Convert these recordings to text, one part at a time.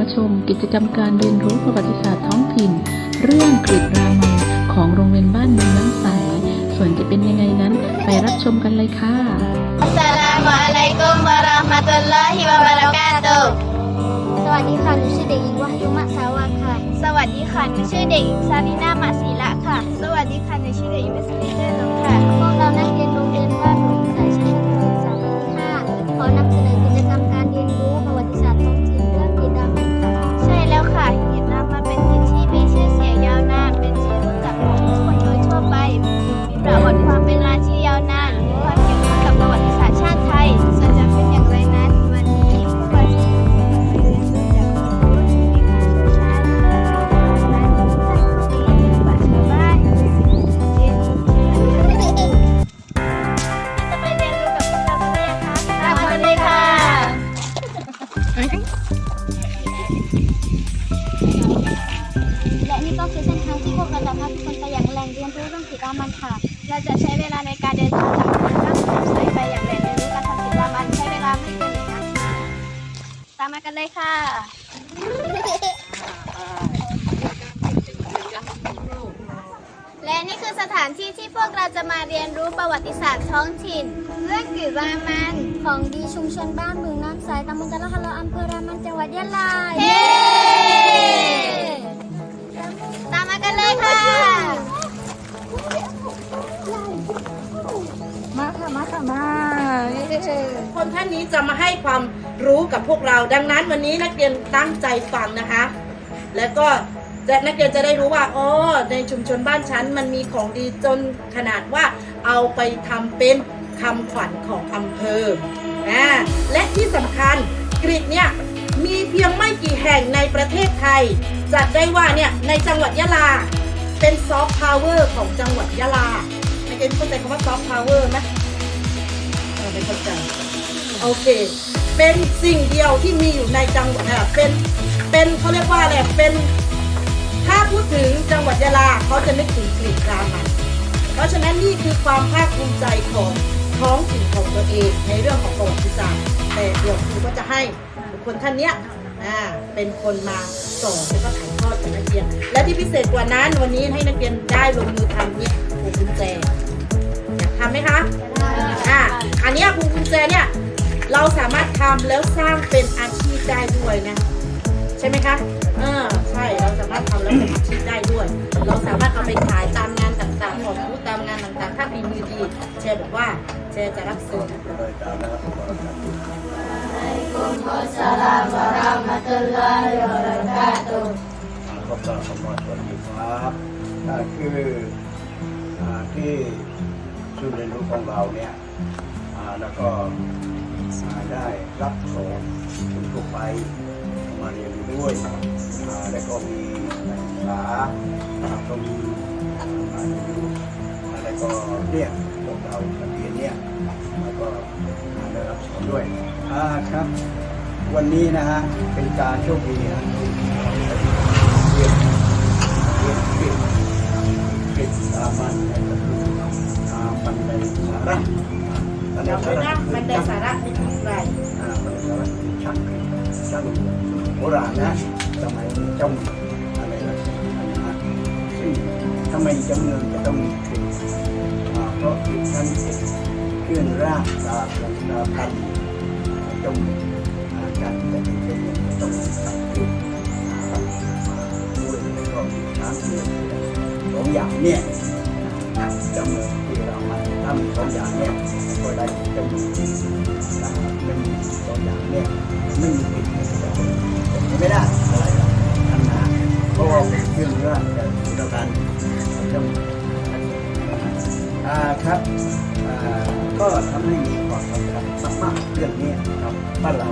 มาชมกิจกรรมการเรียนรู้ประวัติศาสตร์ท้องถิ่น เรื่องกฤษรามันของโรงเรียนบ้านเมืองน้ำใส ส่วนจะเป็นยังไงนั้นไปรับชมกันเลยค่ะ Assalamualaikum warahmatullahi wabarakatuh สวัสดีค่ะหนูชื่อเด็กหญิงวายุมะสาวังค่ะ สวัสดีค่ะหนูชื่อเด็กหญิงซาลิน่ามาศิละค่ะ สวัสดีค่ะหนูชื่อเด็กหญิงเบสเลเดอร์นงค่ะ พวกเรานักเรียน ที่พวกเราจะพาทุกคนไปอย่างแหล่งเรียนรู้เรื่องกีดามันค่ะ เราจะใช้เวลาในการเดินทางจากเมืองบ้านสายไปอย่างแหล่งเรียนรู้การทำกิจกรรมมันใช้เวลาไม่เกินหนึ่งนาทีตามมากันเลยค่ะและนี่คือสถานที่ที่พวกเราจะมาเรียนรู้ประวัติศาสตร์ท้องถิ่น เรื่องกิรามันของดีชุมชนบ้านเมืองน้ำใสตำบลกะละฮะเลาะอำเภอรามันจังหวัดยะลาเย้ เลยค่ะ มาค่ะ มาค่ะ มาคนท่านนี้จะมาให้ความรู้กับพวกเรา ดังนั้นวันนี้นักเรียนตั้งใจฟังนะคะ แล้วก็จะนักเรียนจะได้รู้ว่าอ๋อในชุมชนบ้านฉันมันมีของดีจนขนาดว่าเอาไปทำเป็นคำขวัญของอำเภอและที่สำคัญกรีกเนี่ย มีเพียงไม่กี่แห่งในประเทศไทย จัดได้ว่าเนี่ยในจังหวัดยะลา เป็นซอฟต์พาวเวอร์ของจังหวัดยะลานักเรียนเข้าใจคำว่าซอฟต์พาวเวอร์ไหมเออไม่เข้าใจโอเค เป็นสิ่งเดียวที่มีอยู่ในจังหวัดอะเป็นเป็นเขาเรียกว่าอะไรเป็นถ้าพูดถึงจังหวัดยะลาเขาจะนึกถึงกรีกรามันเพราะฉะนั้นนี่คือความภาคภูมิใจของท้องถิ่นของตัวเองในเรื่องของประวัติศาสตร์แต่เดี๋ยวครูก็จะให้ คคลท่านเนี้ยอ่าเป็นคนมาสอนแล้วก็ถ่ายทอดกับนักเรียน และที่พิเศษกว่านั้นวันนี้ให้นักเรียนได้ลงมือทำเนี่ยครูกุญแจอยากทำไหมคะอ่าอันเนี้ยพวงกุญแจเนี่ยเราสามารถทำแล้วสร้างเป็นอาชีพได้ด้วยนะใช่ไหมคะเออใช่เราสามารถทำแล้วเป็นอาชีพได้ด้วย เราสามารถเอาไปขายตามงานต่างๆของผู้ตามงานต่างๆ ถ้ามีมือดีแชร์บ เจอจะรักษอัสุอะลัมาะมะตุลลบขอบคุณสำหรับวันนี้ครับนั่นคือที่ชุดเรียนรู้ของเราเนี่ยแล้วก็ได้รับสอนคุณครูไปมาเรียนด้วยแล้วก็มีนักศึกษาก็มีอะไรก็เรียกของเรา เนี่ยแล้วก็ได้รับสอนด้วยอ่าครับ วันนี้นะฮะเป็นการโชคดีนะที่เราได้เรียนเรียนเรียนเรียนสามัญอาบันไดสาระบันไดสาระนะมันไดสาระเป็นอะไรอ่าบันไดสาระช่างช่างโบราณนะสมัยจงอะไรนะซึ่งทำไมจำเนินจะต้องมีคลิปอ่าเพราะคลิปนั้นเป็น เรื่องร่างตาของตาพันจงการจะเป็นเป็นต้องตัดขึ้นด้วยแล้วก็มีช้งเผือสองอย่างเนี่ยจำที่เรามาทำสองอย่างเนี่ยก็ได้จำนวนที่เป็นสองอย่างเนี่ยไม่มีผิดไม่ได้อะไรนั่นนะเพราะว่าเป็นเครื่องเนื้อแต่เดียวกันจำ อ่าครับอ่าก็ทำให้มีความสำคัญมากๆเรื่องนี้ครับบ้านเรา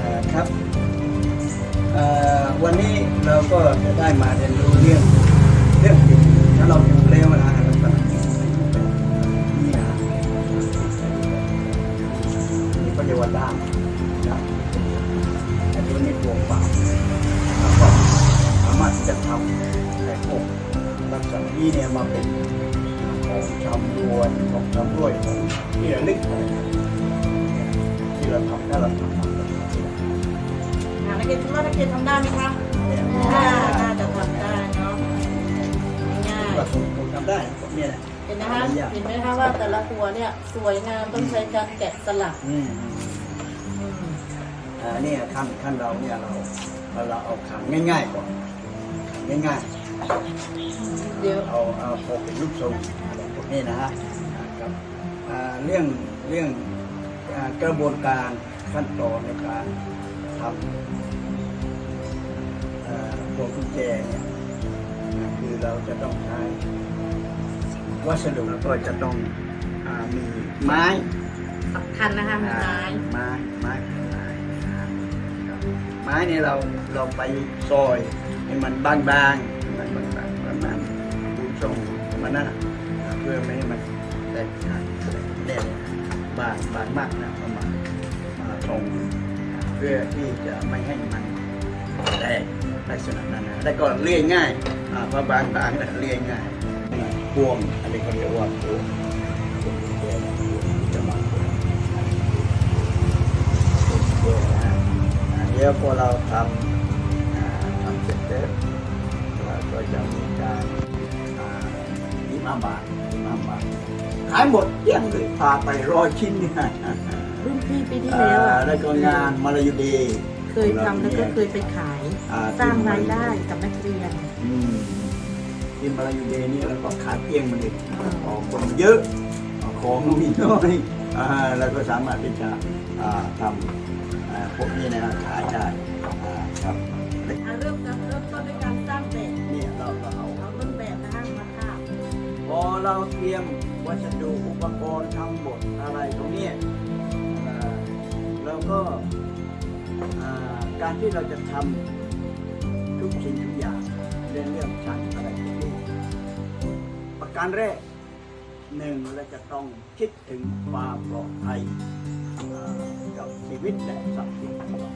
อ่อครับอ่อวันนี้เราก็จะได้มาเรียนรู้เรื่อง นี้เนี่ยมาเป็นของชำรวยของชำรวยของที่ระลึกอะไรเนี่ยที่เราทำถ้าเราทำทำแบบนี้เกณฑ์คิดว่านักเรียนทำได้ไหมคะน่าน่าจะทำได้เนาะง่ายก็ผมผมทำได้ผมเนี่ยแหละๆเห็นนะคะเห็นไหมคะว่าแต่ละตัวเนี่ยสวยงามต้องใช้การแกะสลักอืมอืมอ่าเนี่ยขั้นขั้นเราเนี่ยเราเราเราเอาขังง่ายๆก่อนขังง่าย เดี๋ยวๆเอาเอาพอเป็นรูปทรงอะไรพวกนี้นะฮะอ่าครับอ่าเรื่องเรื่องอ่ากระบวนการขั้นตอนในการทำอ่าพวงกุญแจเนี่ยอ่าคือเราจะต้องใช้วัสดุแล้วก็จะต้องอามีไม้สำคัญนะคะมีไม้ไม้ไม้ไม้นะครับไม้เนี่ยเราเราไปซอยให้มันบางๆ มันนะเพื่อไม่ให้มันแตกหักเนี่ยบางบางมากนะประมาณมาตรงเพื่อที่จะไม่ให้มันแตกลักษณะนั้นนะแล้วก็เลื่ยง่ายเพราะบางบางนะเลื่ยง่ายพวงอันนี้เขาเรียกว่าพวงพวงกุญแจะพวงจะมาพวงเดี๋ยวนะเดี๋ยวพอเราทำทำเสร็จแล้วเราก็จะมี ยิ้มอาบาทยิ้มอาบาท ขายหมดเกลี้ยงเลยพาไปร้อยชิ้นเนี่ยรุ่นพี่ปีที่อ่าแล้วอะแล้วก็งานมาลายูดีเคยทำแล้วก็เคยไปขายอ่สร้างรายได้กับนักเรียนอืมที่มาลายูดีนี่เราก็ขายเกลี้ยงมันเลยออกคนเยอะของมีน้อยอ่าแล้วก็สามารถที่จะอ่าทำอ่าพวกนี้นะครับขายได้อ่าครับอะเริ่มกันเเราเตรียมวัสดุอุปกรณ์ทั้งหมดอะไรตรงนี้เราก็การที่เราจะทำทุกสิ่งทุกอย่างเรื่องเรื่องช่างอะไรพวกนี้ประการแรกหนึ่งเราจะต้องคิดถึงความปลอดภัยกับชีวิตและทรัพย์สินของเรา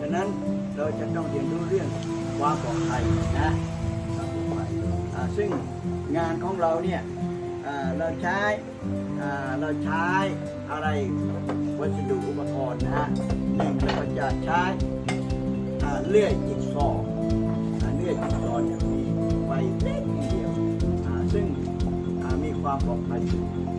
ฉะนั้นเราจะต้องเรียนรู้เรื่องความปลอดภัยนะ ซึ่งงานของเราเนี่ยเราใช้เราใช้อะไรวัสดุอุปกรณ์นะฮะหนึ่งเราก็จะใช้เลื่อยจิ๊กซอว์เลื่อยจิ๊กซอว์เนี่ยมีไฟเล็กนิดเดียวซึ่งมีความปลอดภัยสูง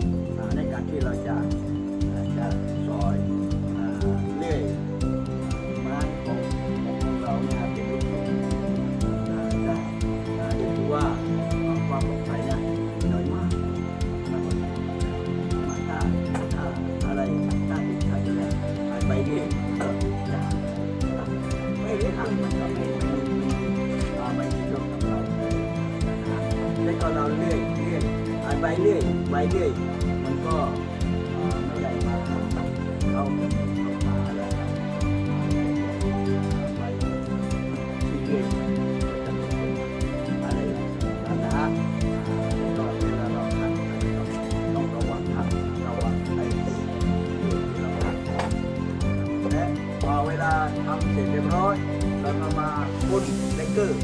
วลาทำเสร็จเรียบร้อยเราก็มาพ่นเลกเกอร์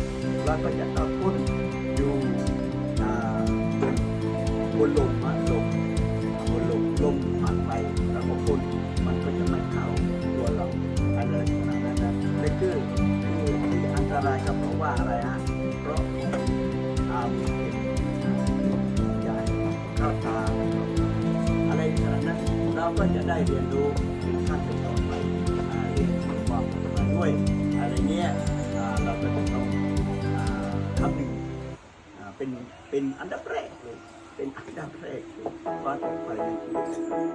แล้วก็จะต้องพ่นอยู่อ่าบนลมอะลมบนลมลมผ่านไปแล้วก็พ่นมันก็จะไม่เข้าตัวเราอะไรขนาดนั้นนะนี่คือคือที่อันตรายก็เพราะว่าอะไรฮะเพราะอามีเห็นใหญ่เข้าตาอะไรขนาดนั้นเราก็จะได้เรียนรู้ เป็นเป็นอันดับแรกเลยเป็นอันดับแรกเลยวามปลอดภัยในชีวิต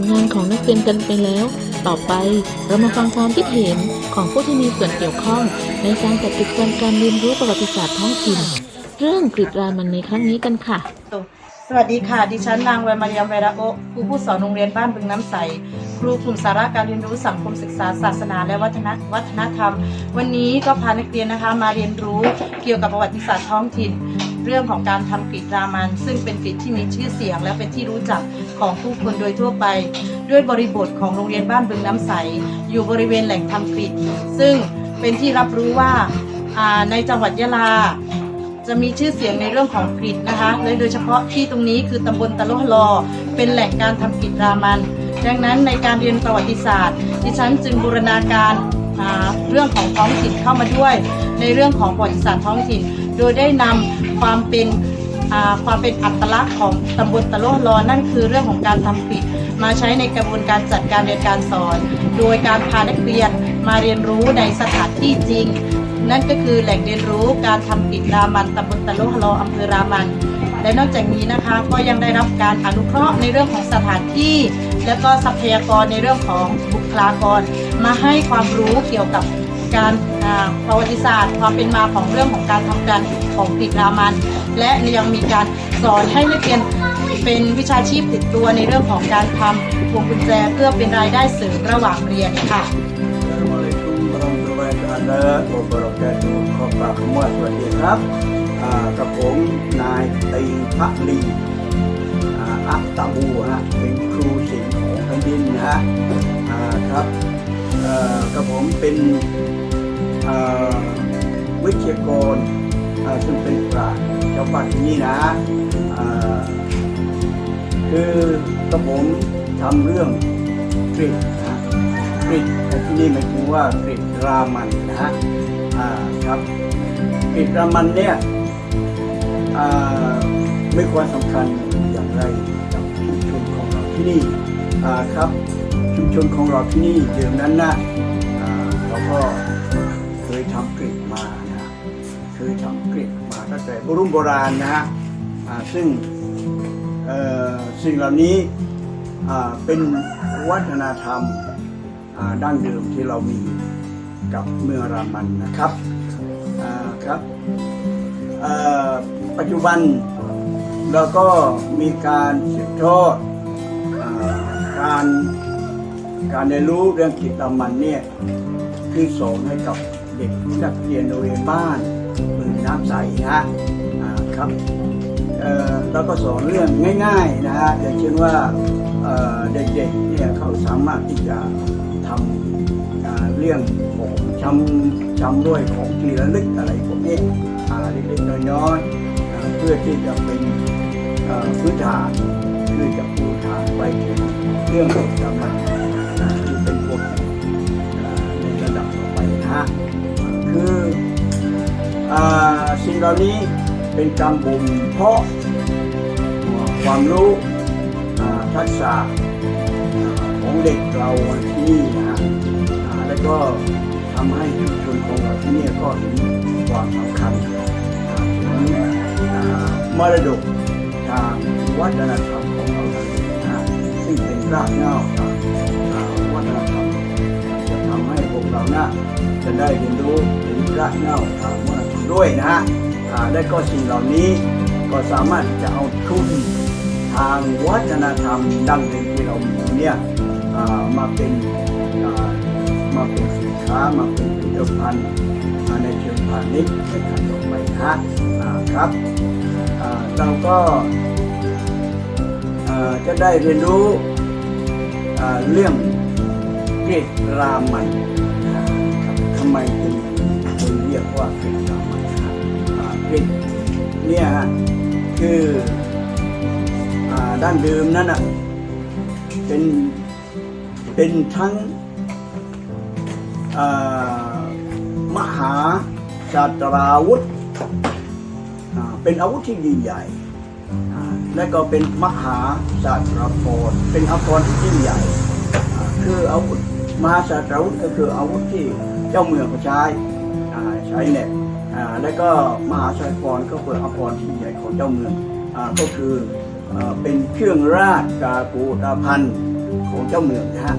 ลงานของนักเรียนกันไปแล้ว ต่อไปเรามาฟังความคิดเห็นของผู้ที่มีส่วนเกี่ยวข้อง ในการจัดกิจกรรมการเรียนรู้ประวัติศาสตร์ท้องถิ่น เรื่องกรีดรามันในครั้งนี้กันค่ะ สวัสดีค่ะ ดิฉันนางเวมาเรียมเวราโอครูผู้สอนโรงเรียนบ้านบึงน้ำใส ครูกลุ่มสาระการเรียนรู้สังคมศึกษาศาสนา และวัฒนวัฒนธรรม วันนี้ก็พานักเรียนนะคะมาเรียนรู้เกี่ยวกับประวัติศาสตร์ท้องถิ่น เรื่องของการทำกรีดรามัน ซึ่งเป็นกรีดที่มีชื่อเสียงและเป็นที่รู้จัก ของผู้คนโดยทั่วไป ด้วยบริบทของโรงเรียนบ้านบึงน้ำใส อยู่บริเวณแหล่งทำกรีดซึ่งเป็นที่รับรู้ว่าในจังหวัดยะลา จะมีชื่อเสียงในเรื่องของกรีดนะคะและโดยเฉพาะที่ตรงนี้คือตำบลตะโลหลอ เป็นแหล่งการทำกรีดรามันดังนั้นในการเรียนประวัติศาสตร์ ดิฉันจึงบูรณาการาเรื่องของท้องถิ่นเข้ามาด้วย ในเรื่องของประวัติศาสตร์ท้องถิ่น โดยได้นำความเป็น ความเป็นอัตลักษณ์ของตำบลตะโลหลอนั่นคือเรื่องของการทำกรีดมาใช้ในกระบวนการจัดการเรียนการสอน โดยการพานักเรียนมาเรียนรู้ในสถานที่จริง นั่นก็คือแหล่งเรียนรู้การทำกิจรามันตำบลตะลุฮลออำเภอรามัน และนอกจากนี้นะคะก็ยังได้รับการอนุเคราะห์ในเรื่องของสถานที่ และก็ทรัพยากรในเรื่องของบุคลากร มาให้ความรู้เกี่ยวกับ การประวัติศาสตร์ ความเป็นมาของเรื่องของการทำการของกิจรามัน และยังมีการสอนให้นักเรียนเป็นวิชาชีพติดตัวในเรื่องของการทำพวงกุญแจเพื่อเป็นรายได้เสริมระหว่างเรียนค่ะ warahmatullahi wabarakatuh ขอกราบคำว่าสวัสดีครับกับผมนายตีพระลีอัตตะบูฮะเป็นครูศิลป์ของแผ่นดินนะฮะครับ กับผมเป็นวิทยากรซึ่งเป็นปราชญ์ชาวบ้านที่นี่นะคือกับผมทำเรื่องกรีดนะกริดแต่ที่นี่หมายถึงว่ากริดรามันนะฮะครับกริดรามันเนี่ยไม่ควรสำคัญอย่างไรกับชุมชนของเราที่นี่ครับ ชุมชนของเราที่นี่เดิมนั้นนะเราก็เคยทำกริดมานะเคยทำกริดมาตั้งแต่โบราณโบราณนะฮะซึ่งสิ่งเหล่านี้เป็นวัฒนธรรมอ่าดั้งเดิมที่เรามีกับเมืองรามันนะครับครับปัจจุบันเราก็มีการสืบทอดการ การเรียนรู้เรื่องกิจรามันเนี่ยคือสอนให้กับเด็กนักเรียนโรงเรียนบ้านมือน้ำใสนะครับเอ่อเราก็สอนเรื่องง่ายๆนะฮะอย่างเช่นว่าเด็กๆเนี่ยเขาสามารถที่จะทำเรื่องของชำชำด้วยของที่ระลึกอะไรพวกนี้เล็กๆน้อยๆเพื่อที่จะเป็นพื้นฐานเพื่อจะปูฐานไปถึงเรื่องของกรรม นะคืออสิ่งเหล่านี้เป็นการบ่มเพาะความรู้ทักษะของเด็กเราที่นี่นะแล้วก็ทำให้ชุมชนของเราที่นี่ก็เห็นความสำคัญอ่าถึงมรดกทางวัฒนธรรมของเราทนะซึ่งเป็นรากเหง้าทางวัฒนธรรมจะทำให้พวกเรานะ จะได้เรียนรู้ถึงรากเหง้าทางวัฒนธรรมด้วยนะฮะและก็สิ่งเหล่านี้ก็สามารถจะเอาทุนทางวัฒนธรรมดั้งเดิมที่เรามีอยู่เนี่ยมาเป็นมาเป็นสินค้ามาเป็นผลิตภัณฑ์ในเชิงพาณิชย์ในการต่อไปนะฮะครับเราก็จะได้เรียนรู้เรื่องเกรดรามันำไมถึงถึงเรียกว่าเกรดรามันนะฮะอ่าเกรดเนี่ยฮะคืออ่าด้านเดิมนั่นอะเป็นเป็นทั้งมหาศาสตราวุธ เป็นอาวุธที่ยิ่งใหญ่ และก็เป็นมหาศาสตราพรเป็นอาภรณ์ที่ยิ่งใหญ่ คืออาวุธ มาสาอาวุธก็คืออาวุธที่เจ้าเมืองใช้ใช้เน็ตและก็มหาชัยอรก็เปิดอภรที่ใหญ่ของเจ้าเมืองก็คือเป็นเครื่องราชกากูตาพันของเจ้าเมืองนะฮะ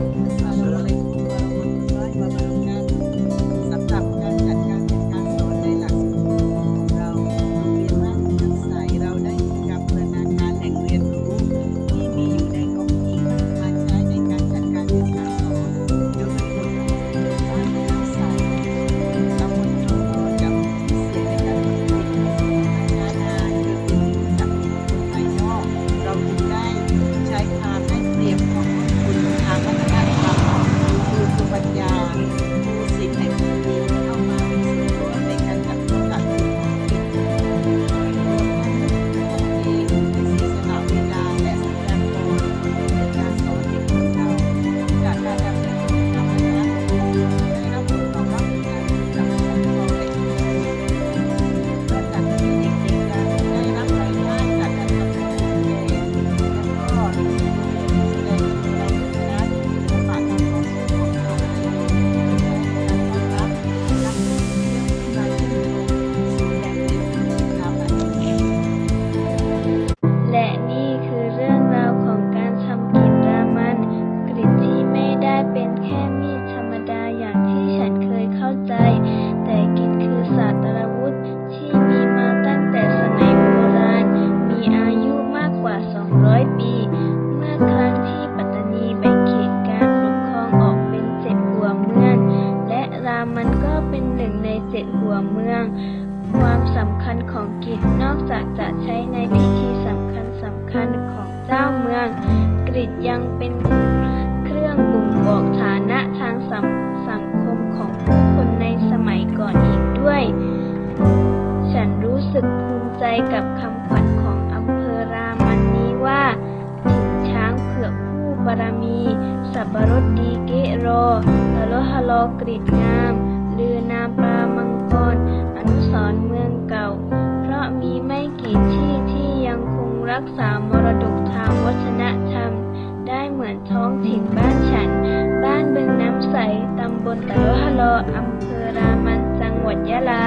กรีดงามเรือนามปลามังกร อนุสรเมืองเก่า เพราะมีไม่กี่ที่ที่ยังคงรักษามรดกทางวัฒนธรรม ได้เหมือนท้องถิ่นบ้านฉัน บ้านบึงน้ำใส ตำบลตะลอฮะลออำเภอรามันจังหวัดยะลา